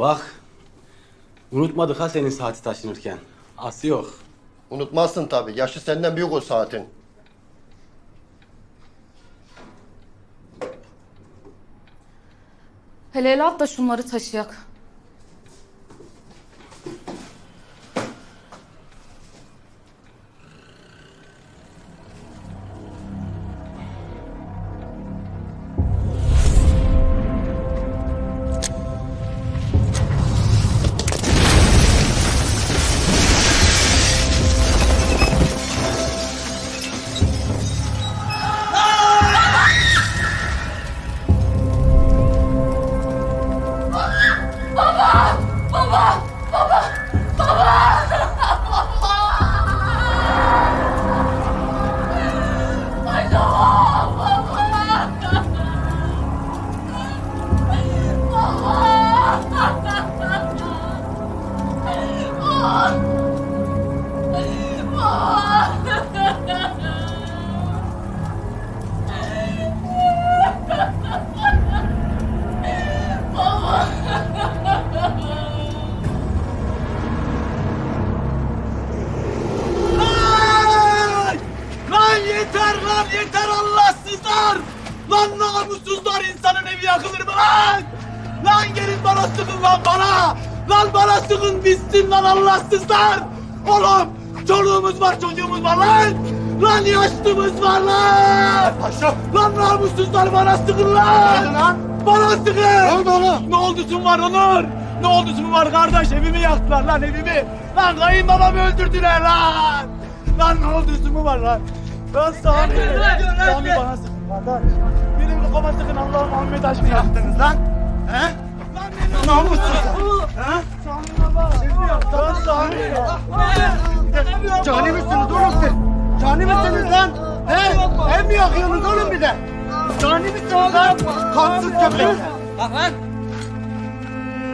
Bak. Unutmadık ha senin saati taşınırken. Ası yok. Unutmazsın tabii. Yaşı senden büyük o saatin. Hele hele at da şunları taşıyak. Lan yeter Allahsızlar! Lan namussuzlar insanın evi yakılır mı lan? Lan gelin bana sıkın lan bana! Lan bana sıkın bitsin lan Allahsızlar! Oğlum çoluğumuz var çocuğumuz var lan! Lan yaşlımız var lan! Paşam. Lan namussuzlar bana sıkın lan! lan? Bana sıkın! Ne oldu oğlum? Ne oldusun var Onur? Ne oldusun var kardeş? Evimi yaktılar lan evimi. Lan kayınbabamı öldürdüler lan. Lan ne oldusun var lan? Lan Sami. Sami bana sıkın kardeş. Benim kafama sıkın Allah'ım Ahmet aşkına. Yaptınız lan. He? Lan beni namussuz. He? Sami baba. Lan Sami. Cani misiniz oğlum siz? Cani misiniz lan? He? Ev mi yakıyorsunuz oğlum bir de? Cani misiniz lan? Kansız köpekler. Bak lan.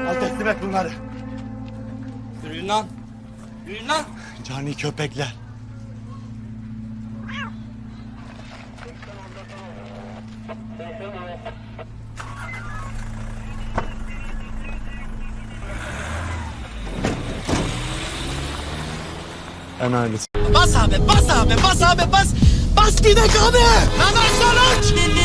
Al teslim et bunları. Yürüyün lan. Yürüyün lan. Cani köpekler. Bas abi bas abi bas abi bas. Bas gidek abi. Hemen sonuç.